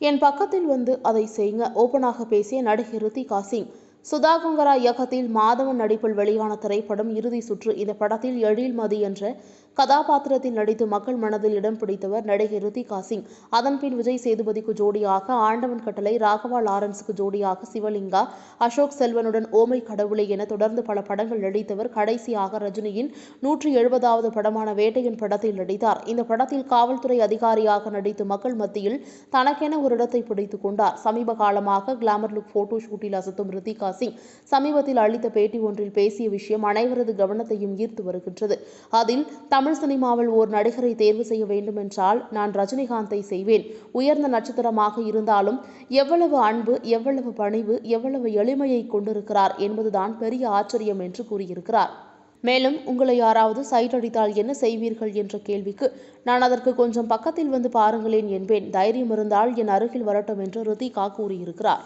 என் பக்கத்தில் வந்து அதை செய்யுங்க. ஓபனாக பேசிய நடிகை ரித்திகா சிங் சுதா கங்கரா இயக்கத்தில் மாதவன் நடிப்பில் வெளியான திரைப்படம் இறுதி சுற்று. இந்த படத்தில் எழில்மதி என்ற கதாபாத்திரத்தில் நடித்து மக்கள் மனதில் இடம் பிடித்தவர் நடிகை ரித்திகா சிங். அதன்பின் விஜய் சேதுபதிக்கு ஜோடியாக ஆண்டவன் கட்டளை ராகவா லாரன்ஸுக்கு ஜோடியாக சிவலிங்கா அசோக் செல்வனுடன் ஓமை கடவுளை என தொடர்ந்து பல படங்கள் நடித்தவர் கடைசியாக ரஜினியின் நூற்றி எழுபதாவது படமான வேட்டையின் படத்தில் நடித்தார். இந்த படத்தில் காவல்துறை அதிகாரியாக நடித்து மக்கள் மத்தியில் தனக்கென ஒரு இடத்தை பிடித்துக் கொண்டார். சமீப காலமாக கிளாமர் லுக் போட்டோ ஷூட்டில் அசத்தும் ரித்திகா சிங் சமீபத்தில் அளித்த பேட்டி ஒன்றில் பேசிய விஷயம் அனைவரது கவனத்தையும் ஈர்த்து வருகின்றது. அதில் தமிழ் சினிமாவில் ஓர் நடிகரை தேர்வு செய்ய வேண்டுமென்றால் நான் ரஜினிகாந்தை செய்வேன். உயர்ந்த நட்சத்திரமாக இருந்தாலும் எவ்வளவு அன்பு எவ்வளவு பணிவு எவ்வளவு எளிமையை கொண்டிருக்கிறார் என்பதுதான் பெரிய ஆச்சரியம் என்று கூறியிருக்கிறார். மேலும் உங்களை யாராவது சைட் அடித்தால் என்ன செய்வீர்கள்? என்ற கேள்விக்கு நான் அதற்கு கொஞ்சம் பக்கத்தில் வந்து பாருங்களேன் என்பேன். தைரியம் இருந்தால் என் அருகில் வரட்டும் என்று ரித்திகா கூறியிருக்கிறார்.